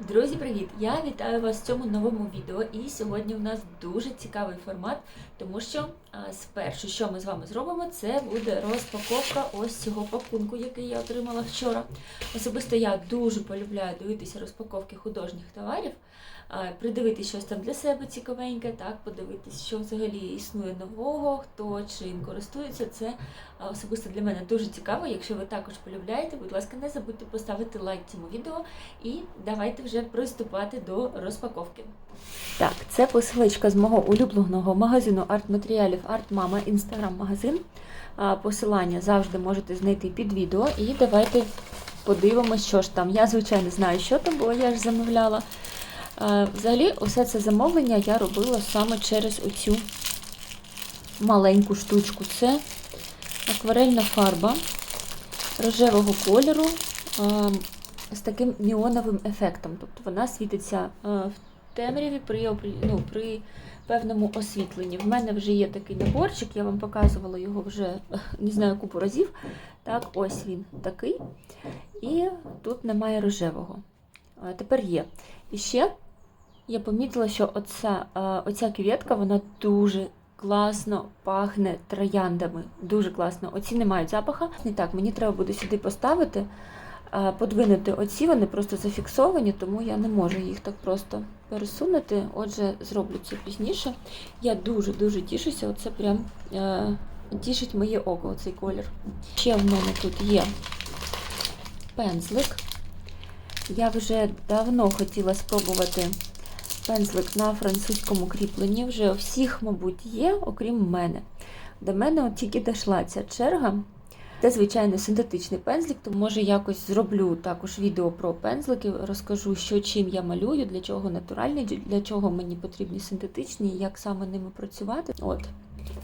Друзі, привіт! Я вітаю вас в цьому новому відео. І сьогодні у нас дуже цікавий формат, тому що а, спершу, що ми з вами зробимо, це буде розпаковка ось цього пакунку, який я отримала вчора. Особисто я дуже полюбляю дивитися розпаковки художніх товарів, а, придивитись щось там для себе цікавеньке, так, подивитись, що взагалі існує нового, хто чим користується. Це особисто для мене дуже цікаво. Якщо ви також полюбляєте, будь ласка, не забудьте поставити лайк цьому відео. І давайте вже приступати до розпаковки. Так, це посилочка з мого улюбленого магазину арт-матеріалів Артмама, інстаграм-магазин. Посилання завжди можете знайти під відео. І давайте подивимося, що ж там. Я, звичайно, знаю, що там, бо я ж замовляла. Взагалі, усе це замовлення я робила саме через оцю маленьку штучку. Це акварельна фарба рожевого кольору. З таким неоновим ефектом. Тобто вона світиться е, в темряві при, ну, при певному освітленні. В мене вже є такий наборчик, я вам показувала його вже не знаю купу разів. Так, ось він такий. І тут немає рожевого. А тепер є. І ще я помітила, що оця, е, оця квітка, вона дуже класно пахне трояндами. Дуже класно. Оці не мають запаха. І так, мені треба буде сюди поставити подвинути оці, вони просто зафіксовані, тому я не можу їх так просто пересунути. Отже, зроблю це пізніше. Я дуже-дуже тішуся, оце прям е, тішить моє око, цей колір. Ще в мене тут є пензлик. Я вже давно хотіла спробувати пензлик на французькому кріпленні. Вже у всіх, мабуть, є, окрім мене. До мене от тільки дійшла ця черга. Це, звичайно, синтетичний пензлик, тому може якось зроблю також відео про пензлики, розкажу, що чим я малюю, для чого натуральні, для чого мені потрібні синтетичні, як саме ними працювати. От.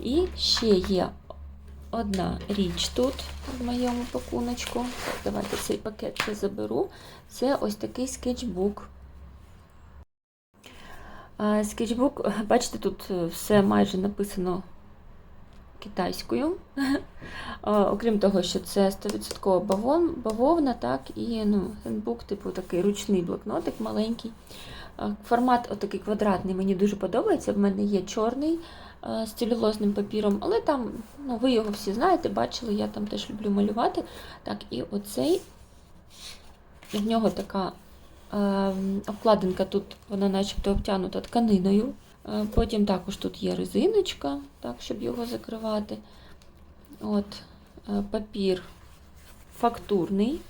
І ще є одна річ тут в моєму пакуночку. Так, давайте цей пакет ще заберу. Це ось такий скетчбук. Скетчбук, бачите, тут все майже написано китайською. Окрім того, що це 100% бавон, бавовна, так, і ну, гендбук, типу такий ручний блокнотик маленький. Формат отакий квадратний мені дуже подобається. В мене є чорний з целюлозним папіром, але там, ну, ви його всі знаєте, бачили, я там теж люблю малювати. Так, і оцей, в нього така е, обкладинка тут, вона начебто обтянута тканиною. Е, Потім також тут є резиночка, так, щоб його закривати. От, е, папір фактурний.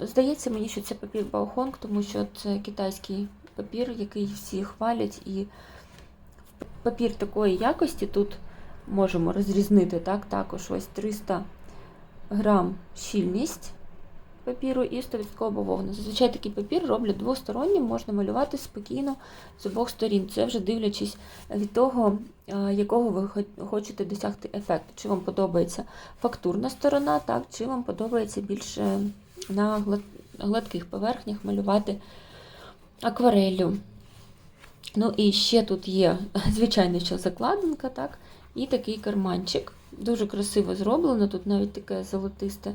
Здається мені, що це папір Баохонг, тому що це китайський папір, який всі хвалять. І папір такої якості тут можемо розрізнити так, також ось 300 грам щільність папіру і 100% бавовна. Зазвичай такий папір роблять двостороннім, можна малювати спокійно з обох сторін. Це вже дивлячись від того, е, якого ви хочете досягти ефекту. Чи вам подобається фактурна сторона, так, чи вам подобається більше на гладких поверхнях малювати аквареллю. Ну і ще тут є, звичайно, що закладинка, так, і такий карманчик. Дуже красиво зроблено, тут навіть таке золотисте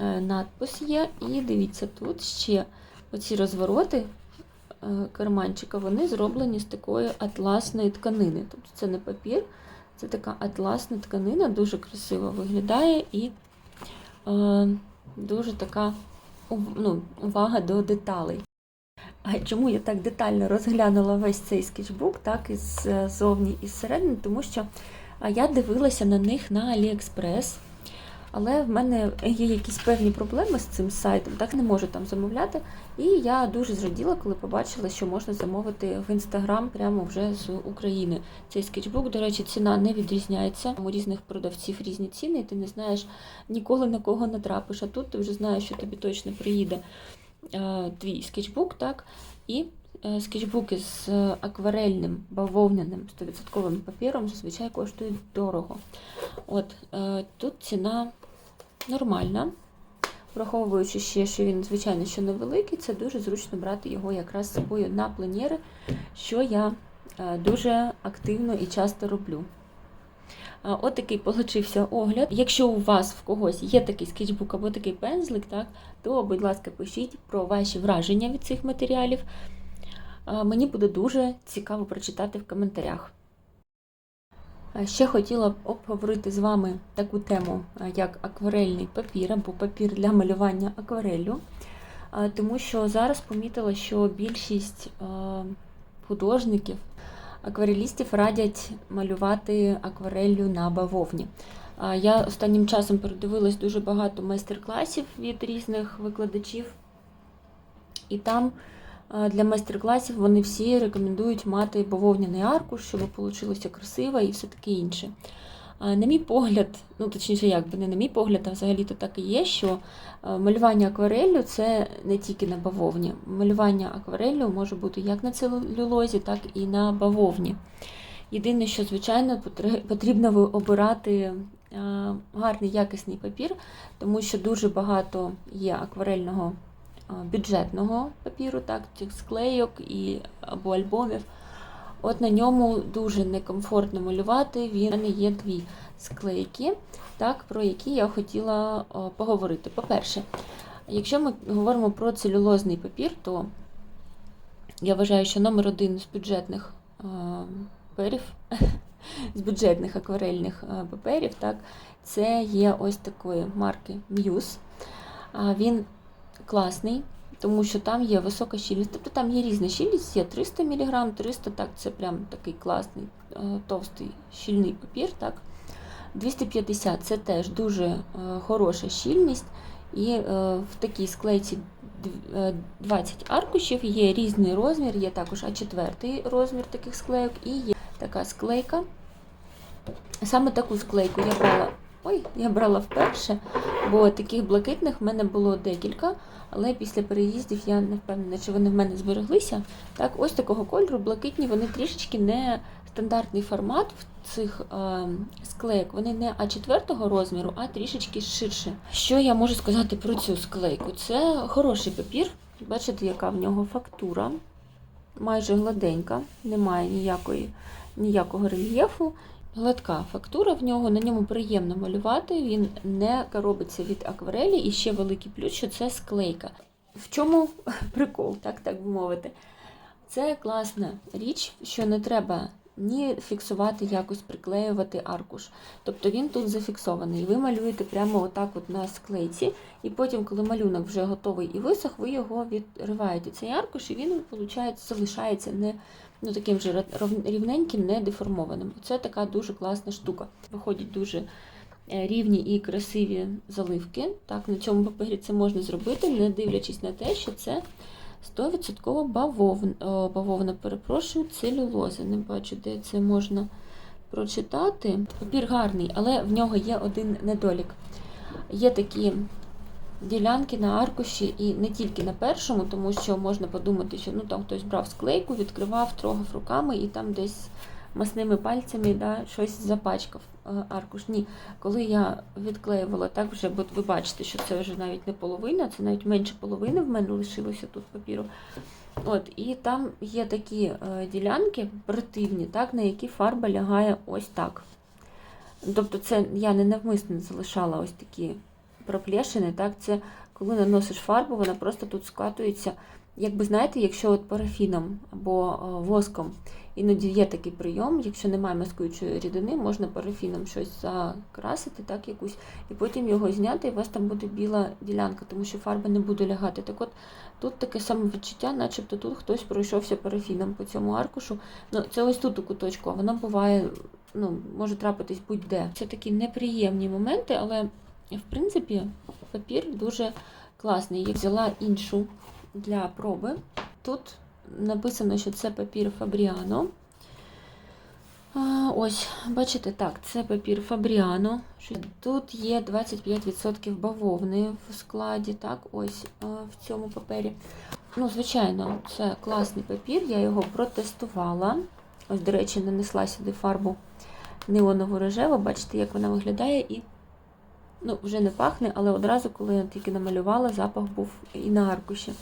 надпис є. І дивіться, тут ще оці розвороти е, карманчика, вони зроблені з такої атласної тканини. Тобто це не папір, це така атласна тканина, дуже красиво виглядає і е, дуже така ну, увага до деталей. А чому я так детально розглянула весь цей скетчбук, так і ззовні і зсередини, тому що я дивилася на них на AliExpress, але в мене є якісь певні проблеми з цим сайтом, так не можу там замовляти. І я дуже зраділа, коли побачила, що можна замовити в інстаграм прямо вже з України. Цей скетчбук, до речі, ціна не відрізняється. У різних продавців різні ціни, і ти не знаєш ніколи на кого натрапиш. А тут ти вже знаєш, що тобі точно приїде е, твій скетчбук, так, і е, скетчбуки з акварельним бавовняним 100% папіром зазвичай коштують дорого. От е, тут ціна нормальна, враховуючи ще, що він, звичайно, що невеликий, це дуже зручно брати його якраз з собою на пленєри, що я е, дуже активно і часто роблю. А, От такий получився огляд. Якщо у вас в когось є такий скетчбук або такий пензлик, так, то, будь ласка, пишіть про ваші враження від цих матеріалів. Мені буде дуже цікаво прочитати в коментарях. Ще хотіла б обговорити з вами таку тему, як акварельний папір або папір для малювання аквареллю. Тому що зараз помітила, що більшість художників, акварелістів радять малювати аквареллю на бавовні. Я останнім часом передивилась дуже багато майстер-класів від різних викладачів, і там для майстер-класів вони всі рекомендують мати бавовняний аркуш, щоб вийшло красиво і все таке інше. На мій погляд, ну точніше, як би не на мій погляд, а взагалі-то так і є, що малювання аквареллю це не тільки на бавовні. Малювання аквареллю може бути як на целюлозі, так і на бавовні. Єдине, що, звичайно, потрібно обирати гарний якісний папір, тому що дуже багато є акварельного бюджетного папіру, так, цих склейок і, або альбомів. От на ньому дуже некомфортно малювати. Він мене є дві склейки, так, про які я хотіла о, поговорити. По-перше, якщо ми говоримо про целюлозний папір, то я вважаю, що номер один з бюджетних е, паперів, з бюджетних акварельних е, паперів, так, це є ось такої марки Muse. Він класний, тому що там є висока щільність. Тобто там є різна щільність, є 300 мг, 300, так, це прям такий класний, е, товстий щільний папір. так. 250 це теж дуже е, хороша щільність. І е, в такій склейці е, 20 аркушів, є різний розмір, є також А4 розмір таких склейок і є така склейка. Саме таку склейку я брала. Ой, я брала вперше, бо таких блакитних в мене було декілька, але після переїздів я не впевнена, чи вони в мене збереглися. Так, ось такого кольору, блакитні, вони трішечки не стандартний формат в цих е, склейок. Вони не А4 розміру, а трішечки ширше. Що я можу сказати про цю склейку? Це хороший папір. Бачите, яка в нього фактура, майже гладенька, немає ніякої, ніякого рельєфу. Гладка фактура в нього, на ньому приємно малювати, він не коробиться від акварелі, і ще великий плюс, що це склейка. В чому прикол, так, так би мовити? Це класна річ, що не треба ні фіксувати, якось приклеювати аркуш. Тобто він тут зафіксований. Ви малюєте прямо отак от на склейці, і потім, коли малюнок вже готовий і висох, ви його відриваєте цей аркуш, і він виходить, залишається не ну, таким же рівненьким, не деформованим. Це така дуже класна штука. Виходять дуже е, рівні і красиві заливки. Так, на цьому папері це можна зробити, не дивлячись на те, що це 100% бавовна, бавовна, перепрошую, целюлоза. Не бачу, де це можна прочитати. Папір гарний, але в нього є один недолік. Є такі ділянки на аркуші, і не тільки на першому, тому що можна подумати, що ну там хтось брав склейку, відкривав, трогав руками і там десь масними пальцями да, щось запачкав е, аркуш. Ні, коли я відклеювала так вже, бо ви бачите, що це вже навіть не половина, це навіть менше половини в мене лишилося тут папіру. От, і там є такі е, ділянки противні, так, на які фарба лягає ось так. Тобто, це я не навмисно залишала ось такі проплешини, так, це коли наносиш фарбу, вона просто тут скатується. Якби знаєте, якщо от парафіном або е, воском, іноді є такий прийом, якщо немає маскуючої рідини, можна парафіном щось закрасити, так, якусь, і потім його зняти, і у вас там буде біла ділянка, тому що фарба не буде лягати. Так от тут таке саме відчуття, начебто тут хтось пройшовся парафіном по цьому аркушу. Ну, це ось тут у куточку, а воно буває, ну, може трапитись будь-де. Це такі неприємні моменти, але в принципі папір дуже класний. Я взяла іншу для проби. Тут написано, що це папір Фабріано. Ось, бачите, так, це папір Фабріано. Тут є 25% бавовни в складі, так, ось в цьому папері. Ну, звичайно, це класний папір, я його протестувала. Ось, до речі, нанесла сюди фарбу неонову рожеву, бачите, як вона виглядає, і ну, вже не пахне, але одразу, коли я тільки намалювала, запах був і на аркуші.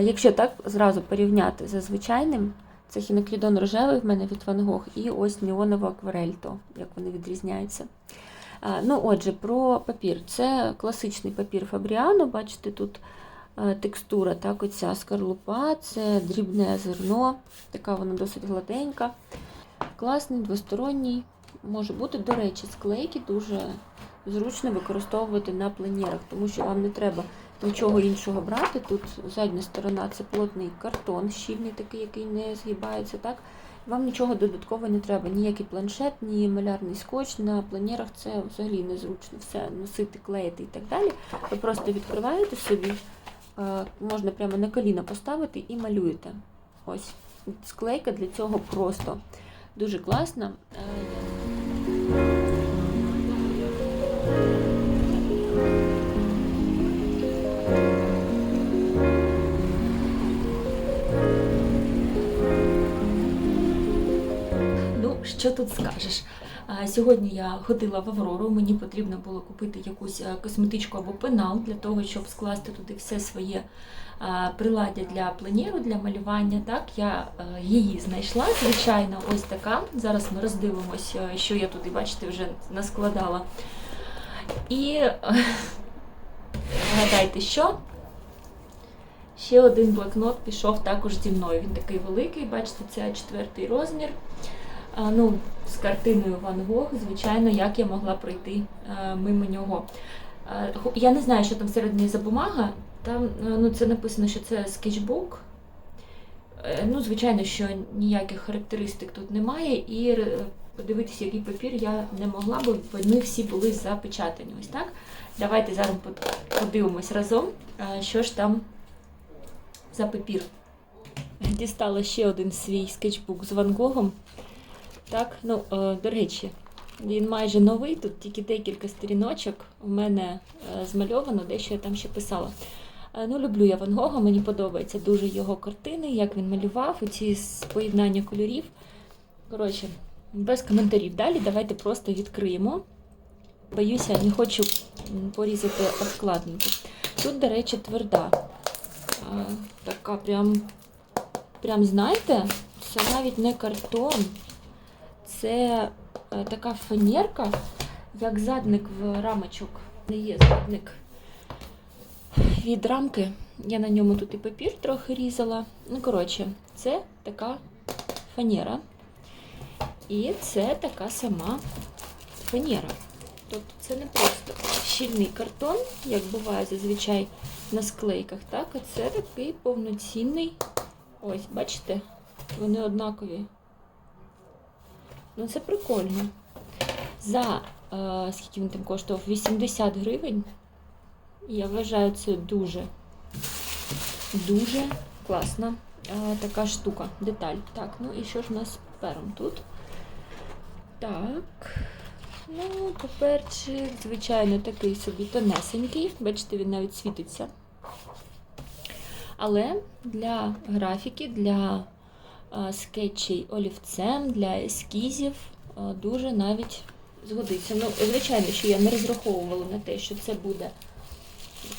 Якщо так зразу порівняти за звичайним, Це хіноклідон рожевий в мене від Van Gogh і ось неонова акварель, то як вони відрізняються. Ну, отже, про папір. Це класичний папір Фабріано. Бачите, тут текстура, так, оця скорлупа, це дрібне зерно, така вона досить гладенька. Класний, двосторонній. Може бути, до речі, склейки дуже зручно використовувати на пленєрах, тому що вам не треба нічого іншого брати. Тут задня сторона це плотний картон, щільний такий, який не згибається. так. Вам нічого додатково не треба, ніякий планшет, ні малярний скотч. На планерах це взагалі незручно все носити, клеїти і так далі. Ви просто відкриваєте собі, е, можна прямо на коліна поставити і малюєте. Ось склейка для цього просто дуже класна. Що тут скажеш? Сьогодні я ходила в Аврору, мені потрібно було купити якусь е, косметичку або пенал для того, щоб скласти туди все своє приладдя для пленіру, для малювання. Так, я е, її знайшла, звичайно, ось така. Зараз ми роздивимось, е, що я туди, бачите, вже наскладала. І гадайте, що? Ще один блокнот пішов також зі мною. Він такий великий, бачите, це четвертий розмір. Ну, з картиною Ван Гог, звичайно, як я могла пройти мимо нього. Я не знаю, що там всередині за бумага. Там е, ну, це написано, що це скетчбук. Е, Ну, звичайно, що ніяких характеристик тут немає, і е, подивитися, який папір я не могла, бо вони всі були запечатані. Ось так. Давайте зараз подивимось разом, е, що ж там за папір. Дістала ще один свій скетчбук з Ван Гогом. Так, ну, е, до речі, він майже новий, тут тільки декілька сторіночок у мене е, змальовано, дещо я там ще писала. Е, ну, люблю я Ван Гога, мені подобаються дуже його картини, як він малював, ці поєднання кольорів. Коротше, без коментарів. Далі давайте просто відкриємо. Боюся, не хочу порізати обкладинку. Тут, до речі, тверда. Така прям, прям, знаєте, це навіть не картон. Це е, така фанерка, як задник в рамочок. Не є задник від рамки. Я на ньому тут і папір трохи різала. Ну, коротше, це така фанера. І це така сама фанера. Тобто це не просто щільний картон, як буває зазвичай на склейках, так? А це такий повноцінний. Ось, бачите, вони однакові. Ну це прикольно. За е, скільки він там коштував? 80 гривень. Я вважаю, це дуже, дуже класна е, така штука, деталь. Так, ну і що ж у нас з папером тут? Так. Ну, паперчик, звичайно, такий собі тонесенький. Бачите, він навіть світиться. Але для графіки, для е, скетчей олівцем, для ескізів е, дуже навіть згодиться. Ну, звичайно, що я не розраховувала на те, що це буде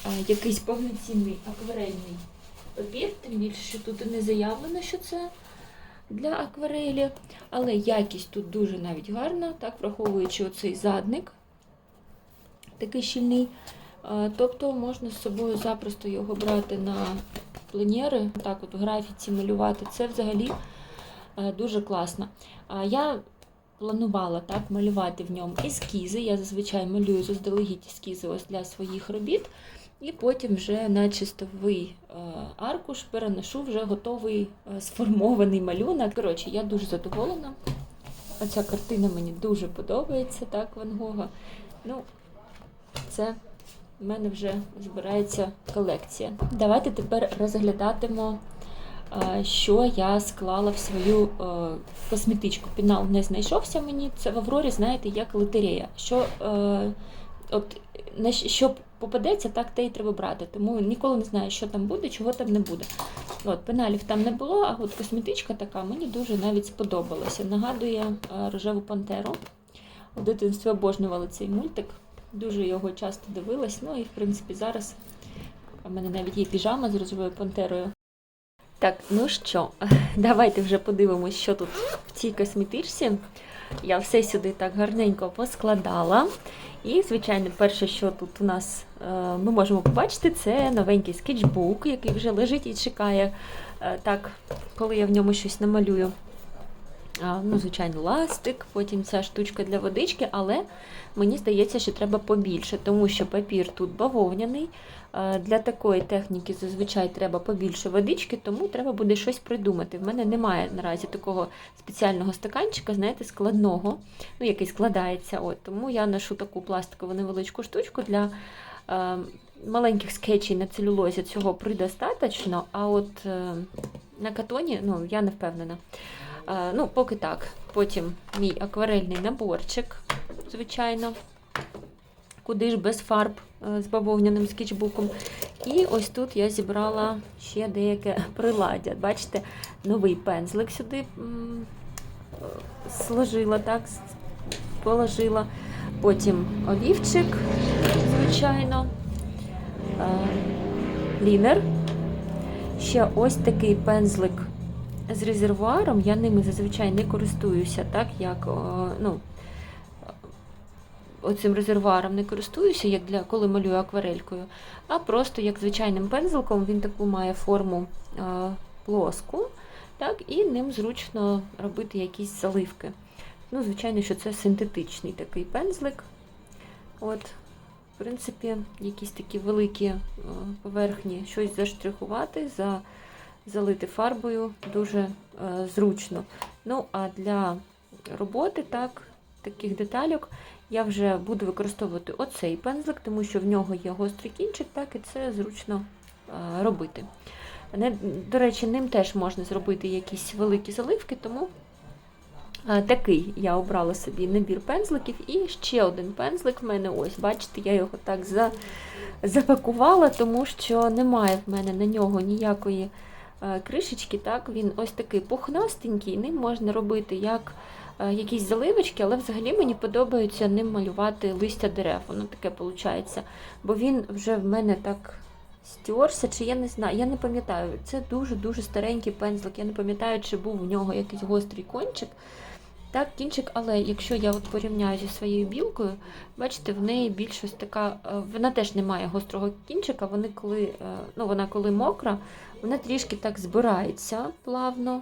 е, якийсь повноцінний акварельний папір, тим більше, що тут і не заявлено, що це для акварелі. Але якість тут дуже навіть гарна, так, враховуючи оцей задник, такий щільний. Тобто можна з собою запросто його брати на пленєри, так от в графіці малювати. Це взагалі е, дуже класно. Я планувала так малювати в ньому ескізи. Я зазвичай малюю заздалегідь ескізи ось для своїх робіт. І потім вже на чистовий е, аркуш переношу вже готовий е, сформований малюнок. Коротше, я дуже задоволена. Оця картина мені дуже подобається, так, Ван Гога. Ну, це в мене вже збирається колекція. Давайте тепер розглядатимо, е, що я склала в свою е, косметичку. Пінал не знайшовся мені. Це в Аврорі, знаєте, як лотерея. Що, е, от, що попадеться, так те й треба брати. Тому ніколи не знаю, що там буде, чого там не буде. От, пеналів там не було, а от косметичка така мені дуже навіть сподобалася. Нагадує рожеву пантеру. У дитинстві обожнювала цей мультик. Дуже його часто дивилась. Ну і в принципі зараз у мене навіть є піжама з рожевою пантерою. Так, ну що, давайте вже подивимось, що тут в цій косметичці. Я все сюди так гарненько поскладала. І, звичайно, перше, що тут у нас е, ми можемо побачити, це новенький скетчбук, який вже лежить і чекає, е, так, коли я в ньому щось намалюю. Ну, звичайно, ластик, потім ця штучка для водички, але мені здається, що треба побільше, тому що папір тут бавовняний. Для такої техніки зазвичай треба побільше водички, тому треба буде щось придумати. В мене немає наразі такого спеціального стаканчика, знаєте, складного, ну, який складається. От, Тому я ношу таку пластикову невеличку штучку для маленьких скетчів на целюлозі цього предостаточно, а от е, на катоні ну, я не впевнена. Е, Ну, поки так. Потім мій акварельний наборчик, звичайно. Куди ж без фарб е, з бавовняним скетчбуком. І ось тут я зібрала ще деяке приладдя. Бачите, новий пензлик сюди сложила, так, положила. Потім олівчик, звичайно, е, лінер. Ще ось такий пензлик з резервуаром. Я ними зазвичай не користуюся, так як ну, оцим резервуаром не користуюся, як для коли малюю акварелькою, а просто як звичайним пензликом він таку має форму е, плоску, так, і ним зручно робити якісь заливки. Ну, звичайно, що це синтетичний такий пензлик. От, в принципі, якісь такі великі поверхні, щось заштрихувати, за, залити фарбою дуже е, зручно. Ну, а для роботи, так, таких детальок, я вже буду використовувати оцей пензлик, тому що в нього є гострий кінчик, так, і це зручно е, робити. Не, до речі, ним теж можна зробити якісь великі заливки, тому е, такий я обрала собі набір пензликів. І ще один пензлик в мене ось, бачите, я його так за, запакувала, тому що немає в мене на нього ніякої кришечки. Так, Він ось такий пухнастенький, ним можна робити як е, якісь заливочки, але взагалі мені подобається ним малювати листя дерев. Воно таке виходить. Бо він вже в мене так стерся, чи я не знаю, я не пам'ятаю. Це дуже-дуже старенький пензлик. Я не пам'ятаю, чи був в нього якийсь гострий кончик. Так, кінчик, але якщо я от порівняю зі своєю білкою, бачите, в неї більш ось така, е, вона теж не має гострого кінчика, вони коли, е, ну, вона коли мокра, вона трішки так збирається плавно.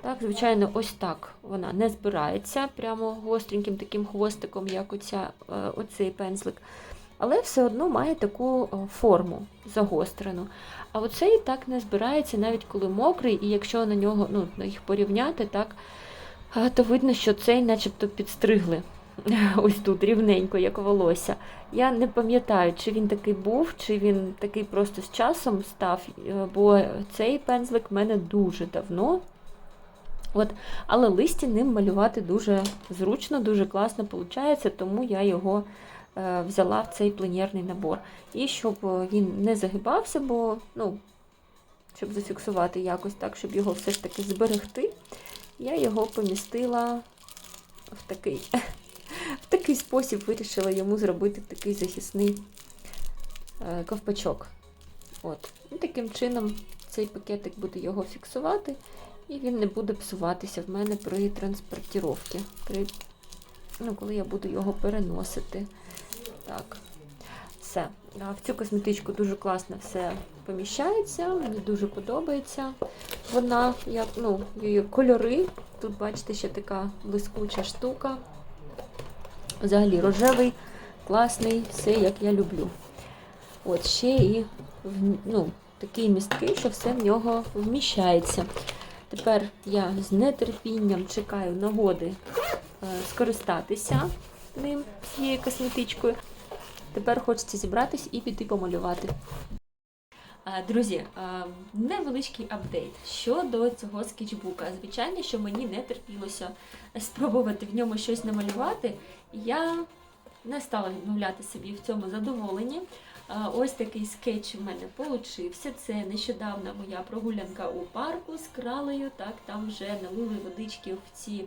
Так, звичайно, ось так вона не збирається прямо гостреньким таким хвостиком, як оця, е, оцей пензлик. Але все одно має таку е, форму загострену. А оцей так не збирається, навіть коли мокрий, і якщо на нього ну, їх порівняти, так, то видно, що цей начебто підстригли. Ось тут рівненько, як волосся. Я не пам'ятаю, чи він такий був, чи він такий просто з часом став, е, бо цей пензлик в мене дуже давно. От, але листя ним малювати дуже зручно, дуже класно виходить, тому я його е, взяла в цей пленерний набор. І щоб е, він не загибався, бо ну, щоб зафіксувати якось так, щоб його все ж таки зберегти, я його помістила в такий, в такий спосіб, вирішила йому зробити такий захисний е, ковпачок. От. І таким чином цей пакетик буде його фіксувати, і він не буде псуватися в мене при транспортіровці, при, ну, коли я буду його переносити. Так, все. В цю косметичку дуже класно все поміщається, мені дуже подобається. Вона, як, ну, її кольори. Тут, бачите, ще така блискуча штука. Взагалі рожевий, класний, все як я люблю. От ще і ну, такий місткий, що все в нього вміщається. Тепер я з нетерпінням чекаю нагоди е, скористатися ним, цією косметичкою. Тепер хочеться зібратись і піти помалювати. А, Друзі, невеличкий апдейт щодо цього скетчбука. Звичайно, що мені не терпілося спробувати в ньому щось намалювати. Я не стала відмовляти собі в цьому задоволенні. Ось такий скетч у мене получився. Це нещодавна моя прогулянка у парку з кралею. Так, там вже налили водички в ці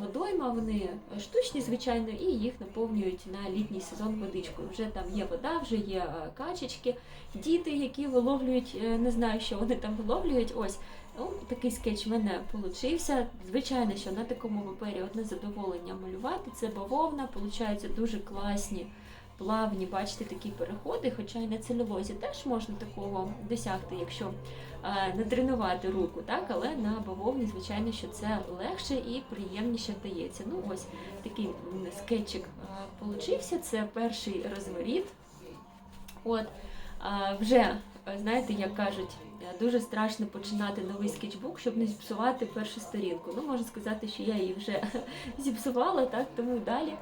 водойма, вони штучні, звичайно, і їх наповнюють на літній сезон водичкою. Вже там є вода, вже є качечки, діти, які виловлюють, е, не знаю, що вони там виловлюють. Ось ну, такий скетч в мене получився. Звичайно, що на такому папері одне задоволення малювати. Це бавовна, получаються дуже класні. Плавні, бачите, такі переходи, хоча і на целюлозі теж можна такого досягти, якщо не тренувати руку, так, але на бавовні, звичайно, що це легше і приємніше вдається. Ну, ось такий скетчик е, получився. Це перший розворіт. От, е, вже, е, знаєте, як кажуть, дуже страшно починати новий скетчбук, щоб не зіпсувати першу сторінку. Ну, можна сказати, що я її вже зіпсувала, так, тому далі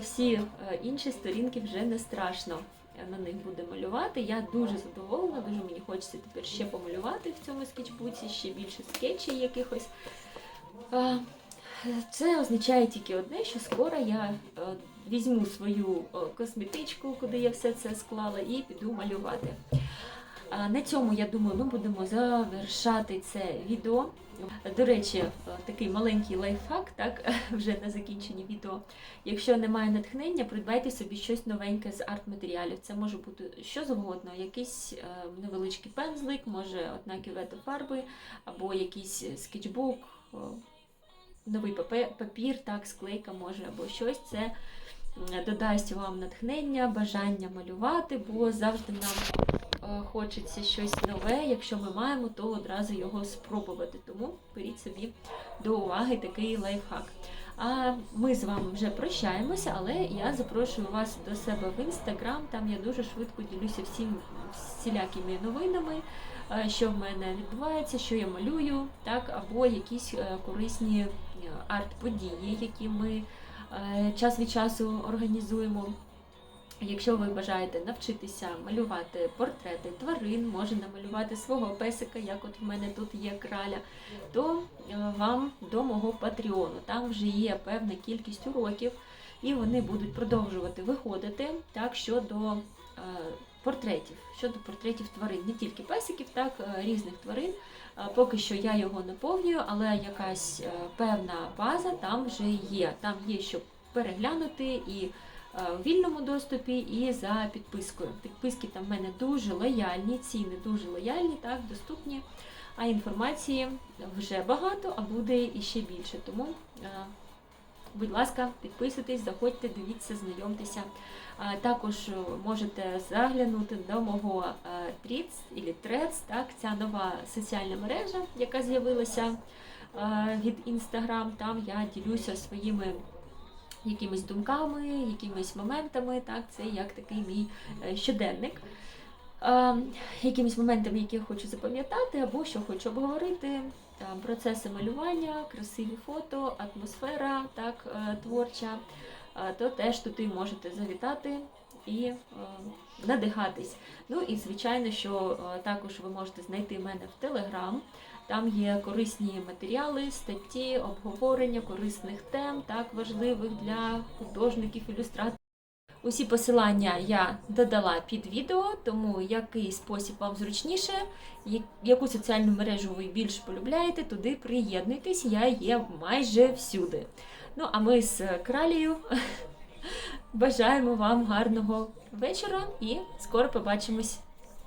всі е, інші сторінки вже не страшно е, на них буде малювати. Я дуже задоволена, дуже мені хочеться тепер ще помалювати в цьому скетчбуці, ще більше скетчів якихось. Е, Це означає тільки одне, що скоро я е, візьму свою е, косметичку, куди я все це склала, і піду малювати. На цьому, я думаю, ми будемо завершати це відео. До речі, е, такий маленький лайфхак, так, вже на закінченні відео. Якщо немає натхнення, придбайте собі щось новеньке з арт-матеріалів. Це може бути що завгодно, якийсь е, невеличкий пензлик, може одна кювета фарби, або якийсь скетчбук, новий папір, так, склейка може, або щось. Це додасть вам натхнення, бажання малювати, бо завжди нам е, хочеться щось нове. Якщо ми маємо, то одразу його спробувати. Тому беріть собі до уваги такий лайфхак. А ми з вами вже прощаємося, але я запрошую вас до себе в інстаграм. Там я дуже швидко ділюся всім всілякими новинами, е, що в мене відбувається, що я малюю, так, або якісь е, корисні е, арт-події, які ми е, час від часу організуємо. Якщо ви бажаєте навчитися малювати портрети тварин, може намалювати свого песика, як от в мене тут є краля, то е, вам до мого патреону. Там вже є певна кількість уроків, і вони будуть продовжувати виходити так щодо е, портретів, щодо портретів тварин, не тільки песиків, так е, різних тварин. Е, Поки що я його наповнюю, але якась е, певна база там вже є. Там є що переглянути і в вільному доступі, і за підпискою. Підписки там в мене дуже лояльні, ціни дуже лояльні, так, доступні. А інформації вже багато, а буде іще більше. Тому, будь ласка, підписуйтесь, заходьте, дивіться, знайомтеся. Також е, можете заглянути до мого е, Тріц або Трец, так, ця нова соціальна мережа, яка з'явилася е, від Instagram. Там я ділюся своїми якимись думками, якимись моментами. Так, це як такий мій е, щоденник. Е, Якимись моментами, які я хочу запам'ятати, або що хочу обговорити, там, процеси малювання, красиві фото, атмосфера так, е, творча, е, то теж туди можете завітати і е, надихатись. Ну і звичайно, що е, також ви можете знайти мене в Телеграм. Там є корисні матеріали, статті, обговорення корисних тем, так важливих для художників, ілюстраторів. Усі посилання я додала під відео, тому який спосіб вам зручніше, яку соціальну мережу ви більш полюбляєте, туди приєднуйтесь, я є майже всюди. Ну а ми з кралею бажаємо вам гарного вечора і скоро побачимось.